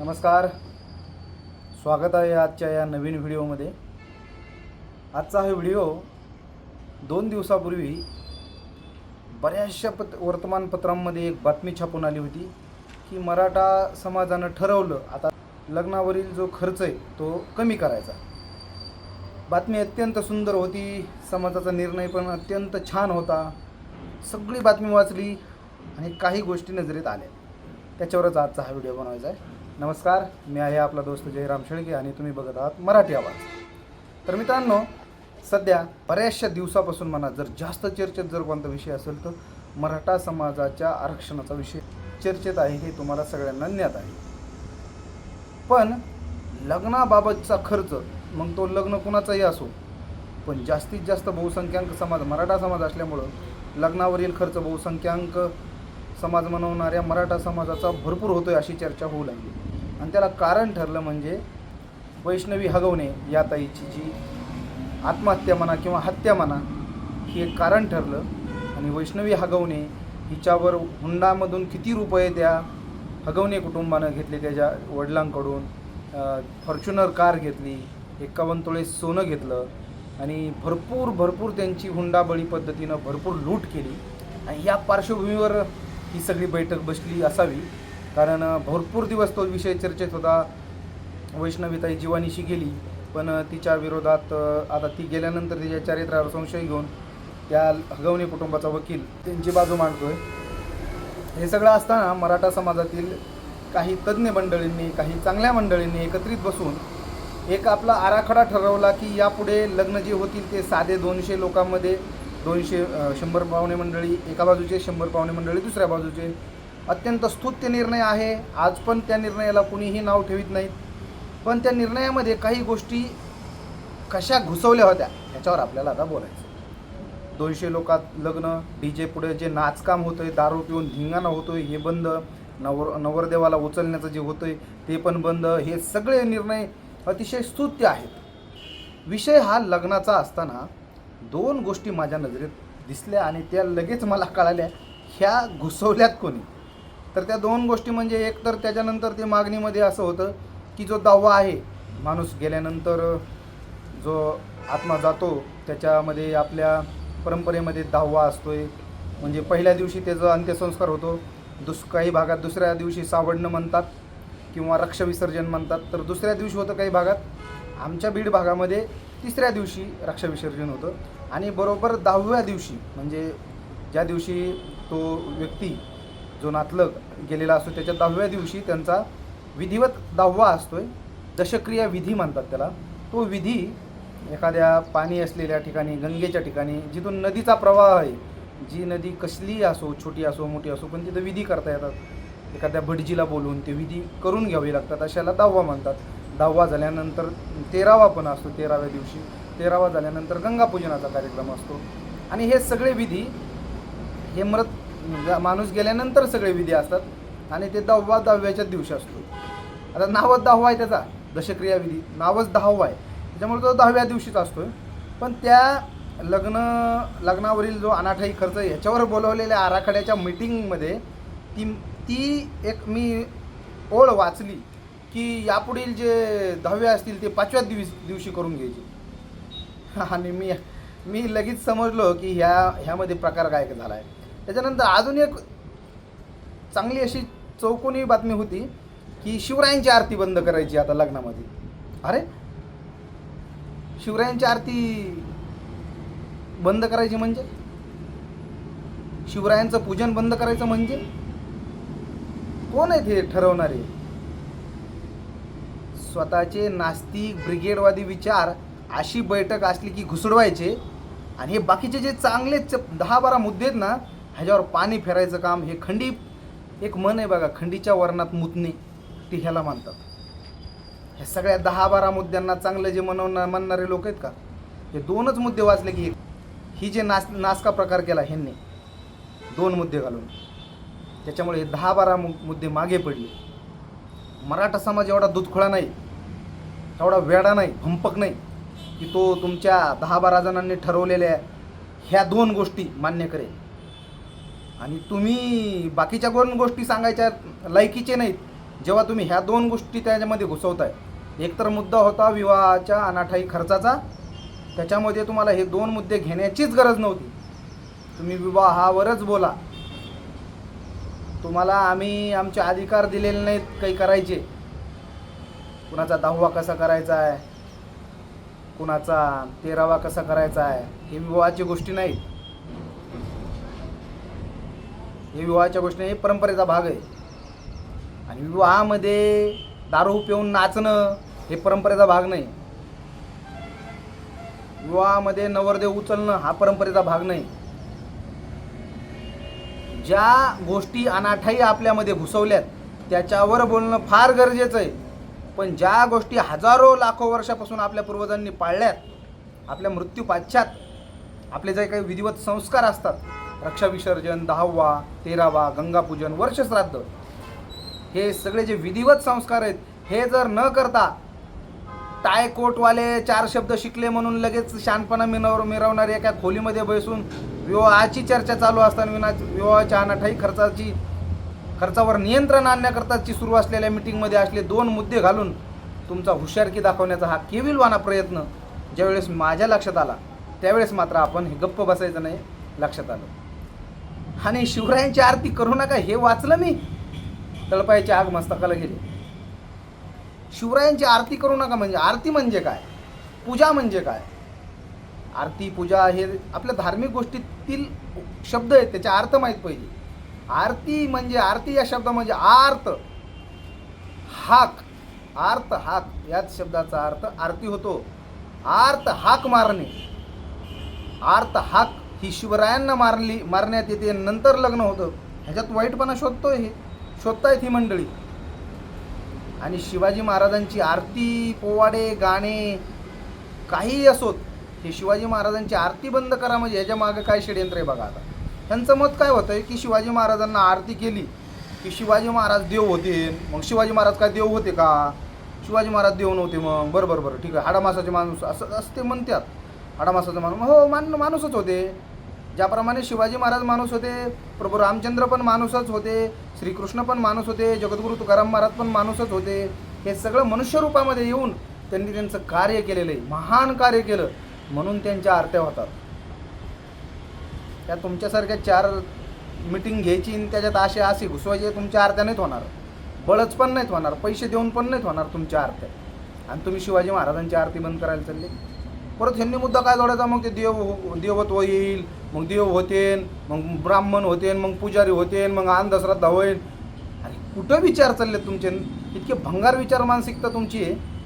नमस्कार. स्वागत आहे आजच्या या नवीन व्हिडिओमध्ये. आजचा हा व्हिडिओ दोन दिवसापूर्वी बऱ्याचशा पत वर्तमानपत्रांमध्ये एक बातमी छापून आली होती की मराठा समाजानं ठरवलं आता लग्नावरील जो खर्च आहे तो कमी करायचा. बातमी अत्यंत सुंदर होती समाजाचा निर्णय पण अत्यंत छान होता. सगळी बातमी वाचली आणि काही गोष्टी नजरेत आल्या. त्याच्यावरच आजचा हा व्हिडिओ बनवायचा आहे. नमस्कार मी आहे आपला दोस्त जयराम शेळके आणि तुम्ही बघत आहात मराठी आवाज. तर मित्रांनो सध्या बऱ्याचशा दिवसापासून म्हणा जर जास्त चर्चेत जर कोणता विषय असेल तर मराठा समाजाच्या आरक्षणाचा विषय चर्चेत आहे हे तुम्हाला सगळ्यांना ज्ञात आहे. पण लग्नाबाबतचा खर्च मग तो लग्न कुणाचाही असो पण जास्तीत जास्त बहुसंख्याक समाज मराठा समाज असल्यामुळं लग्नावरील खर्च बहुसंख्याक समाज मनवणाऱ्या मराठा समाजाचा भरपूर होतोय अशी चर्चा होऊ लागली. आणि त्याला कारण ठरलं म्हणजे वैष्णवी हगवणे या ताईची जी आत्महत्या म्हणा किंवा हत्या म्हणा हे एक कारण ठरलं. आणि वैष्णवी हगवणे हिच्यावर हुंडामधून किती रुपये त्या हगवणे कुटुंबानं घेतले त्याच्या वडिलांकडून फॉर्च्युनर कार घेतली एक्कावन्न तोळे सोनं घेतलं आणि भरपूर भरपूर त्यांची हुंडाबळी पद्धतीनं भरपूर लूट केली. आणि या पार्श्वभूमीवर ही सगळी बैठक बसली असावी. कारण भरपूर दिवस तो विषय चर्चेत होता. वैष्णवीताई जीवानीशी गेली पण तिच्या विरोधात आता ती गेल्यानंतर तिच्या चारित्र्यावर संशय घेऊन त्या हगवणे कुटुंबाचा वकील त्यांची बाजू मांडतोय. हे सगळं असताना मराठा समाजातील काही तज्ज्ञ मंडळींनी काही चांगल्या मंडळींनी एकत्रित बसून एक आपला आराखडा ठरवला की यापुढे लग्न जे होतील ते साधे दोनशे लोकांमध्ये दोनशे शंभर पाहुणे मंडळी एका बाजूचे शंभर पाहुणे मंडळी दुसऱ्या बाजूचे. अत्यंत स्तुत्य निर्णय आहे. आज पण त्या निर्णयाला कुणीही नाव ठेवीत नाहीत. पण त्या निर्णयामध्ये काही गोष्टी कशा घुसवल्या होत्या ह्याच्यावर आपल्याला आता बोलायचं दोनशे लोकात लग्न डी जे पुढे जे नाचकाम होतं आहे दारू पिऊन धिंगाणा आहे हे बंद. नवर नवरदेवाला उचलण्याचं जे होतं आहे ते पण बंद. हे सगळे निर्णय अतिशय स्तुत्य आहेत. विषय हा लग्नाचा असताना दोन गोष्टी माझ्या नजरेत दिसल्या आणि त्या लगेच मला कळाल्या ह्या घुसवल्यात कोणी? तर त्या दोन गोष्टी म्हणजे एक तर त्याच्यानंतर ते मागणीमध्ये असं होतं की जो दावा आहे माणूस गेल्यानंतर जो आत्मा जातो त्याच्यामध्ये आपल्या परंपरेमध्ये दहावा आहे म्हणजे पहिल्या दिवशी त्याचा अंत्यसंस्कार होतो दुस काही भागात दुसऱ्या दिवशी सावडणं म्हणतात किंवा रक्षविसर्जन म्हणतात. तर दुसऱ्या दिवशी होतं काही भागात. आमच्या बीड भागामध्ये तिसऱ्या दिवशी रक्षाविसर्जन होतं. आणि बरोबर दहाव्या दिवशी म्हणजे ज्या दिवशी तो व्यक्ती जो नातलग गेलेला असतो त्याच्या दहाव्या दिवशी त्यांचा विधिवत दहावा असतोय. दशक्रिया विधी म्हणतात त्याला. तो विधी एखाद्या पाणी असलेल्या ठिकाणी गंगेच्या ठिकाणी जिथून नदीचा प्रवाह आहे जी नदी कसलीही असो छोटी असो मोठी असो पण तिथं विधी करता येतात. एखाद्या भटजीला बोलून ते विधी करून घ्यावे लागतात अशाला दहावा म्हणतात. दहावा झाल्यानंतर तेरावा पण असतो तेराव्या दिवशी. तेरावा झाल्यानंतर गंगापूजनाचा कार्यक्रम असतो. आणि हे सगळे विधी हे मृत म्हणजे माणूस गेल्यानंतर सगळे विधी असतात. आणि ते दहावा दहाव्याच्या दिवशी असतो. आता नावच दहावा आहे त्याचा दशक्रिया विधी. नावच दहावा आहे. त्याच्यामुळे तो दहाव्या दिवशीच असतो पण त्या लग्न लग्नावरील जो अनाठाई खर्च आहे ह्याच्यावर बोलवलेल्या आराखड्याच्या मीटिंगमध्ये ती ती एक मी ओळ वाचली. की यापुढील जे दहावे असतील ते पाचव्या दिवस दिवशी करून घ्यायचे. आणि मी मी लगेच समजलो की ह्या ह्यामध्ये प्रकार काय झाला आहे त्याच्यानंतर अजून एक चांगली अशी चौकोनी बातमी होती की शिवरायांची आरती बंद करायची आता लग्नामध्ये. अरे! शिवरायांची आरती बंद करायची म्हणजे? शिवरायांचं पूजन बंद करायचं म्हणजे? कोण आहेत हे ठरवणारे? स्वतःचे नास्तिक ब्रिगेडवादी विचार अशी बैठक असली की घुसडवायचे. आणि हे बाकीचे जे चांगले च- दहा बारा मुद्दे आहेत ना ह्याच्यावर पाणी फेरायचं काम हे खंडी एक मन आहे बघा खंडीच्या वर्णात मुतणे ते ह्याला मानतात. ह्या सगळ्या दहा बारा मुद्द्यांना चांगलं जे मनवणार म्हणणारे लोक आहेत का? हे दोनच मुद्दे वाचले की ही जे नास नासका प्रकार केला ह्यांनी दोन मुद्दे घालून. त्याच्यामुळे हे दहा बारा मु मुद्दे मागे पडले. मराठा समाज एवढा दुधखोळा नाही एवढा वेडा नाही भंपक नाही की तो तुमच्या दहा बारा जणांनी ठरवलेल्या ह्या दोन गोष्टी मान्य करेल. आणि तुम्ही बाकीच्या दोन गोष्टी सांगायच्या लायकीचे नाहीत. जेव्हा तुम्ही ह्या दोन गोष्टी त्याच्यामध्ये घुसवताय एकतर मुद्दा होता विवाहाच्या अनाठाई खर्चाचा त्याच्यामध्ये तुम्हाला हे दोन मुद्दे घेण्याचीच गरज नव्हती. तुम्ही विवाहावरच बोला. तुम्हाला आम्ही आमचे अधिकार दिलेले नाहीत काही करायचे. कुणाचा दहावा कसा करायचा आहे? कुणाचा तेरावा कसा करायचा आहे? हे विवाहाची गोष्टी नाहीत. हे विवाहाच्या गोष्टी नाही हे परंपरेचा भाग आहे. आणि विवाहामध्ये दारू पिऊन नाचणं हे परंपरेचा भाग नाही. विवाहामध्ये नवरदेव उचलणं हा परंपरेचा भाग नाही. ज्या गोष्टी अनाठाई आपल्यामध्ये घुसवल्यात त्याच्यावर बोलणं फार गरजेचं आहे. पण ज्या गोष्टी हजारो लाखो वर्षापासून आपल्या पूर्वजांनी पाळल्यात आपल्या मृत्यू पाश्चात आपले जे काही विधिवत संस्कार असतात रक्षाविसर्जन दहावा तेरावा गंगापूजन वर्षश्राद्ध हे सगळे जे विधिवत संस्कार आहेत हे जर न करता टायकोटवाले चार शब्द शिकले म्हणून लगेच शानपणा मिनव मिरवणारे एका खोलीमध्ये बसून विवाहाची चर्चा चालू असताना विना विवाहाच्या अनाठाई खर्चाची खर्चावर नियंत्रण आणण्याकरताची सुरू असलेल्या मिटिंगमध्ये असले दोन मुद्दे घालून तुमचा हुशारकी दाखवण्याचा हा केविलवाना प्रयत्न ज्यावेळेस माझ्या लक्षात आला त्यावेळेस मात्र आपण हे गप्प बसायचं नाही लक्षात आलं. आणि शिवरायांची आरती करू नका हे वाचलं मी. तळपायची आग मस्तकाला गेली. शिवरायांची आरती करू नका म्हणजे आरती म्हणजे काय? पूजा म्हणजे काय? आरती पूजा हे आपल्या धार्मिक गोष्टीतील शब्द आहेत त्याचे अर्थ माहीत पाहिजे. आरती म्हणजे आरती या शब्द म्हणजे आर्त. हाक. आर्त हाक. याच शब्दाचा अर्थ आरती होतो. आर्त हाक मारणे. आर्त हाक ही शिवरायांना मारली मारण्यात येते. नंतर लग्न होतं. ह्याच्यात वाईटपणा शोधतोय हे. शोधतायत ही मंडळी. आणि शिवाजी महाराजांची आरती पोवाडे गाणे काहीही असोत हे शिवाजी महाराजांची आरती बंद करा म्हणजे ह्याच्या मागे काय षडयंत्र आहे बघा आता. त्यांचं मत काय होतं आहे की शिवाजी महाराजांना आरती केली की शिवाजी महाराज देव होते. मग शिवाजी महाराज काय देव होते का? शिवाजी महाराज देव नव्हते मग. बरं बरं बरं ठीक आहे. हाडामासाचे माणूस असं असं ते म्हणतात हाडामासाचे माणूस. हो मान माणूसच होते. ज्याप्रमाणे शिवाजी महाराज माणूस होते प्रभू रामचंद्र पण माणूसच होते श्रीकृष्ण पण माणूस होते जगद्गुरु तुकाराम महाराज पण माणूसच होते. हे सगळं मनुष्य रूपामध्ये येऊन त्यांनी त्यांचं कार्य केलेलं आहे. महान कार्य केलं. म्हणून त्यांच्या आरत्या होतात. त्या तुमच्यासारख्या चार मिटिंग घ्यायची आणि त्याच्यात असे असे घुसवायचे तुमच्या आरत्या नाहीत होणार. बळच पण नाहीत होणार पैसे देऊन पण नाहीत होणार तुमच्या आरत्या. आणि तुम्ही शिवाजी महाराजांची आरती बंद करायला चालले. परत ह्यांनी मुद्दा काय जोडायचा? मग ते देव हो- देवत्व येईल मग देव होतेन मग ब्राह्मण होतेन मग पुजारी होतेन मग अंधश्रद्धा होईल. आणि कुठं विचार चालले तुमचे? इतके भंगार विचार मानसिकता तुमची आहे.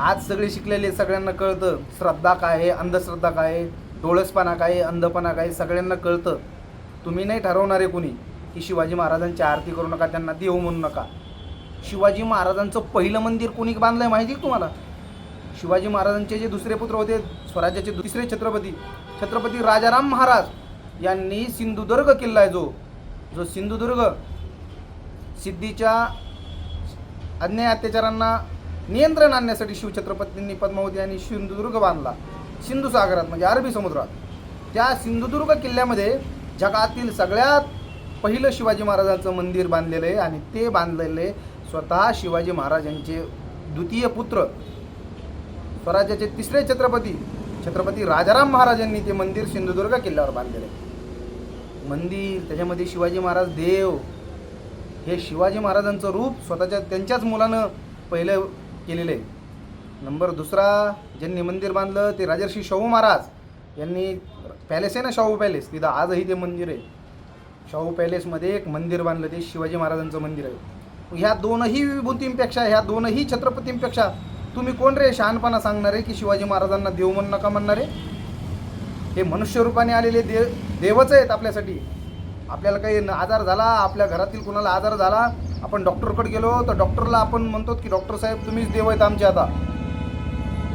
आज सगळे शिकलेले सगळ्यांना कळतं. श्रद्धा काय आहे अंधश्रद्धा काय आहे डोळसपणा काय आहे अंधपणा काय आहे सगळ्यांना कळतं. तुम्ही नाही ठरवणारे कुणी की शिवाजी महाराजांची आरती करू नका त्यांना देव म्हणू नका. शिवाजी महाराजांचं पहिलं मंदिर कोणी बांधलंय माहिती आहे तुम्हाला? शिवाजी महाराजांचे जे दुसरे पुत्र होते स्वराज्याचे तिसरे छत्रपती छत्रपती राजाराम महाराज यांनी सिंधुदुर्ग किल्ला आहे जो. जो सिंधुदुर्ग सिद्धीच्या अन्याय अत्याचारांना नियंत्रण आणण्यासाठी शिवछत्रपतींनी पद्मावती आणि सिंधुदुर्ग बांधला. सिंधू सागरात म्हणजे अरबी समुद्रात. त्या सिंधुदुर्ग किल्ल्यामध्ये जगातील सगळ्यात पहिलं शिवाजी महाराजांचं मंदिर बांधलेलं आहे आणि ते बांधलेले स्वतः शिवाजी महाराजांचे द्वितीय पुत्र. स्वराज्याचे तिसरे छत्रपती छत्रपती राजाराम महाराजांनी ते मंदिर सिंधुदुर्ग किल्ल्यावर बांधलेलं आहे. मंदिर त्याच्यामध्ये शिवाजी महाराज देव. हे शिवाजी महाराजांचं रूप स्वतःच्या त्यांच्याच मुलानं पहिलं केलेलं आहे नंबर दुसरा ज्यांनी मंदिर बांधलं ते राजर्षी शाहू महाराज. यांनी पॅलेस आहे ना शाहू पॅलेस? तिथं आजही ते मंदिर आहे. शाहू पॅलेसमध्ये एक मंदिर बांधलं ते शिवाजी महाराजांचं मंदिर आहे. ह्या दोनही विभूतींपेक्षा ह्या दोनही छत्रपतींपेक्षा तुम्ही कोण रे? शहाणपणा सांगणारे की शिवाजी महाराजांना देव म्हणू नका म्हणणारे? हे मनुष्य रूपाने आलेले देव देवच आहेत आपल्यासाठी. आपल्याला काही न- आजार झाला आपल्या घरातील कुणाला आजार झाला आपण डॉक्टरकडे गेलो तर डॉक्टरला आपण म्हणतो की डॉक्टर साहेब तुम्हीच देव आहेत आमचे आता.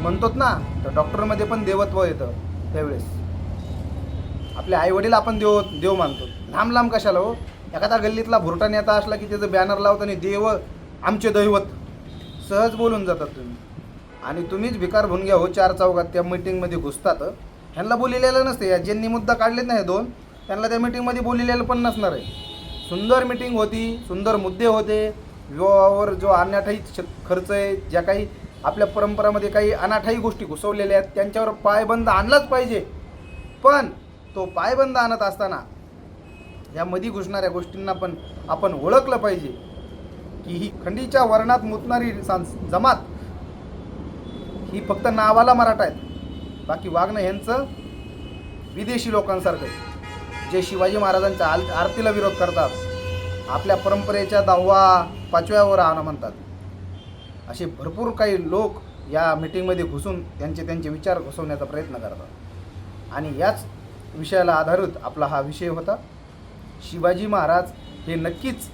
म्हणतोत ना तर डॉक्टरमध्ये पण देवत्व येतं त्यावेळेस. आपले आईवडील आपण देव देव मानतो. लांब लांब कशाला हो? एखादा गल्लीतला भुरटा नेता असला की त्याचं बॅनर लावतं आणि देव आमचे दैवत. सहज बोलून जातात तुम्ही. आणि तुम्हीच भिकार भुनग्या हो चार चौकात त्या मीटिंगमध्ये घुसतात. ह्यांना बोलिलेलं नसते. या ज्यांनी मुद्दा काढलेत ना हे दोन त्यांना त्या मीटिंगमध्ये बोलिलेलं पण नसणार आहे. सुंदर मीटिंग होती सुंदर मुद्दे होते. विवाहावर जो अनाठाई श- खर्च आहे ज्या काही आपल्या परंपरामध्ये काही अनाठाई गोष्टी घुसवलेल्या आहेत त्यांच्यावर पायबंद आणलाच पाहिजे. पण तो पायबंद आणत असताना या घुसणाऱ्या गोष्टींना पण आपण ओळखलं पाहिजे. की ही खंडीच्या वर्णात मुतणारी जमात ही फक्त नावाला मराठा आहेत. बाकी वागणं यांचं विदेशी लोकांसारखं आहे. जे शिवाजी महाराजांच्या आल आरतीला विरोध करतात आपल्या परंपरेच्या दहावा पाचव्यावर आणा म्हणतात. असे भरपूर काही लोक या मीटिंगमध्ये घुसून त्यांचे त्यांचे विचार घुसवण्याचा प्रयत्न करतात. आणि याच विषयाला आधारित आपला हा विषय होता. शिवाजी महाराज हे नक्कीच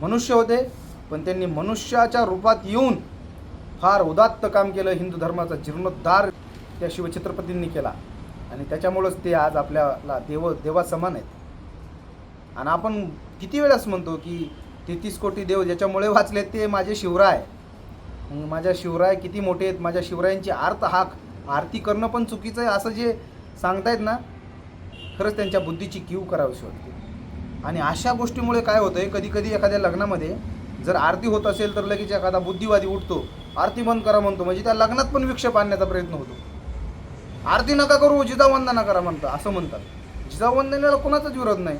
मनुष्य होते पण त्यांनी मनुष्याच्या रूपात येऊन फार उदात्त काम केलं. हिंदू धर्माचा जीर्णोद्धार त्या शिवछत्रपतींनी केला. आणि त्याच्यामुळंच ते आज आपल्याला देव देवा समान आहेत. आणि आपण किती वेळास म्हणतो की तेहतीस कोटी देव ज्याच्यामुळे वाचले ते माझे शिवराय. माझ्या शिवराय किती मोठे आहेत माझ्या शिवरायांची आर्त हाक आरती करणं पण चुकीचं आहे असं जे सांगतायत ना खरंच त्यांच्या बुद्धीची कीव करावीशी वाटते. आणि अशा गोष्टीमुळे काय होतं आहे कधी कधी एखाद्या लग्नामध्ये जर आरती होत असेल तर लगेच एखादा बुद्धिवादी उठतो आरती बंद करा म्हणतो. म्हणजे त्या लग्नात पण विक्षेप आणण्याचा प्रयत्न होतो. आरती नका करू जिजावंदना करा म्हणतात असं म्हणतात. जिजावंदनेला कोणाचाच विरोध नाही.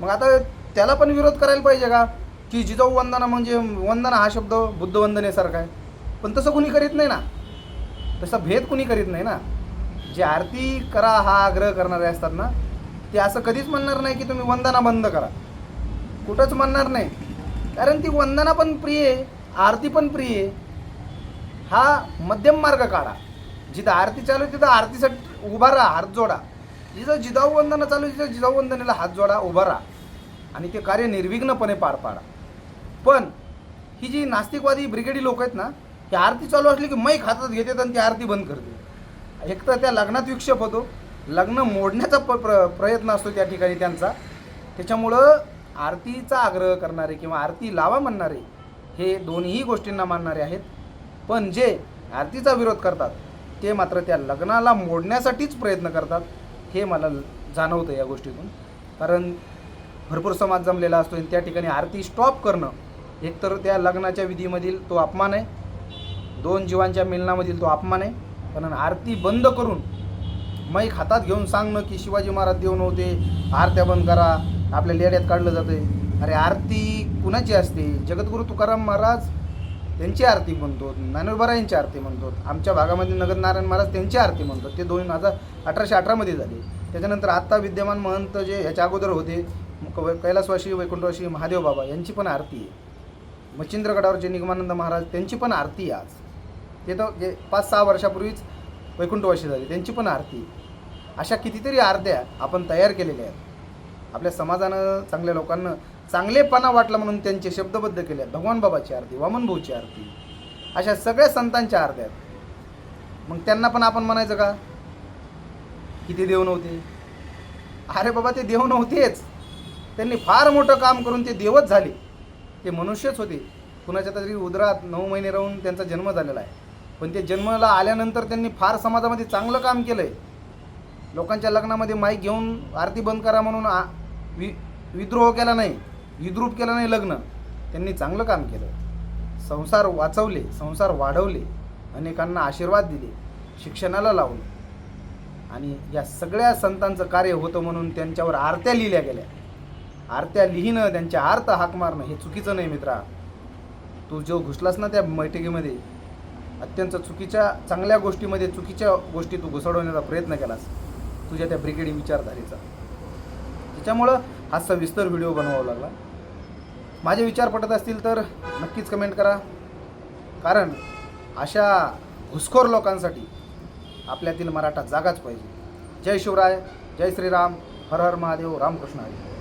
मग आता त्याला पण विरोध करायला पाहिजे का? की जिजाऊ वंदना म्हणजे वंदना हा शब्द बुद्ध वंदनेसारखा आहे. पण तसं कुणी करीत नाही ना. तसा भेद कुणी करीत नाही ना. जे आरती करा हा आग्रह करणारे असतात ना ते असं कधीच म्हणणार नाही की तुम्ही वंदना बंद करा. कुठंच म्हणणार नाही. कारण ती वंदना पण प्रिय आहे आरती पण प्रिय आहे. हा मध्यम मार्ग काढा. जिथं आरती चालू आहे तिथं आरतीसाठी उभा राहा हात जोडा. जिथं जिजाऊ वंदना चालू तिथं जिजाऊ वंदनेला हात जोडा उभा राहा. आणि ते कार्य निर्विघ्नपणे पार पाडा. पण ही जी नास्तिकवादी ब्रिगेडी लोक आहेत ना ही आरती चालू असली की मैक हातात घेतात आणि ती आरती बंद करते. एक तर त्या लग्नात विक्षेप होतो. लग्न मोडण्याचा प प्र प्रयत्न असतो त्या ठिकाणी त्यांचा. त्याच्यामुळं आरतीचा आग्रह करणारे किंवा आरती लावा म्हणणारे हे दोन्ही गोष्टींना मानणारे आहेत. पण जे आरतीचा विरोध करतात ते मात्र त्या लग्नाला मोडण्यासाठीच प्रयत्न करतात हे मला जाणवतं या गोष्टीतून. कारण भरपूर समाज जमलेला असतो आणि त्या ठिकाणी आरती स्टॉप करणं एकतर त्या लग्नाच्या विधीमधील तो अपमान आहे दोन जीवांच्या मिलनामधील तो अपमान आहे कारण आरती बंद करून मैक हातात घेऊन सांगणं की शिवाजी महाराज देव नव्हते आरत्या बंद करा आपल्या लेड्यात काढलं जाते अरे आरती कुणाची असते? जगद्गुरू तुकाराम महाराज त्यांची आरती म्हणतो ज्ञानोबरायांची आरती म्हणतो आमच्या भागामध्ये नगरनारायण महाराज त्यांची आरती म्हणतो. ते दोन हजार अठराशे अठरामध्ये झाले. त्याच्यानंतर आत्ता विद्यमान महंत जे ह्याच्या अगोदर होते कैलासवाशी वैकुंठवाशी महादेव बाबा यांची पण आरती आहे. मच्छिंद्रगडावरचे निगमानंद महाराज त्यांची पण आरती आहे आज. ते तर जे पाच सहा वर्षापूर्वीच वैकुंठवाशी झाली त्यांची पण आरती आहे. अशा कितीतरी आरत्या आपण तयार केलेल्या आहेत. आपल्या समाजानं चांगल्या लोकांना चांगलेपणा वाटला म्हणून त्यांचे शब्दबद्ध केले आहेत. भगवान बाबाची आरती वामनभाऊची आरती अशा सगळ्या संतांच्या आरत्या आहेत. मग त्यांना पण आपण म्हणायचं का? की ते देव नव्हते? अरे बाबा ते देव नव्हतेच. त्यांनी फार मोठं काम करून ते देवच झाले. ते मनुष्यच होते. कुणाच्या तरी उदरात नऊ महिने राहून त्यांचा जन्म झालेला आहे. पण ते जन्माला आल्यानंतर त्यांनी फार समाजामध्ये चांगलं काम केलं आहे लोकांच्या लग्नामध्ये माईक घेऊन आरती बंद करा म्हणून आ वि विद्रोह केला नाही विद्रूप केला नाही लग्न. त्यांनी चांगलं काम केलं. संसार वाचवले संसार वाढवले अनेकांना आशीर्वाद दिले शिक्षणाला लावले. आणि या सगळ्या संतांचं कार्य होतं म्हणून त्यांच्यावर आरत्या लिहिल्या गेल्या. आरत्या लिहिणं त्यांच्या आर्त हाक मारणं हे चुकीचं नाही मित्रा. तू जो घुसलास ना त्या बैठकीमध्ये अत्यंत चुकीच्या चांगल्या गोष्टीमध्ये चुकीच्या गोष्टी तू घुसडवण्याचा प्रयत्न केलास. तुझ्या त्या ब्रिगेडी विचारधारेचा. त्याच्यामुळं हा सविस्तर व्हिडिओ बनवावा लागला. माझे विचार पटत असतील तर नक्कीच कमेंट करा. कारण अशा घुसखोर लोकांसाठी आपल्यातील मराठा जागाच पाहिजे. जय शिवराय जय श्रीराम हर हर महादेव रामकृष्ण हरी.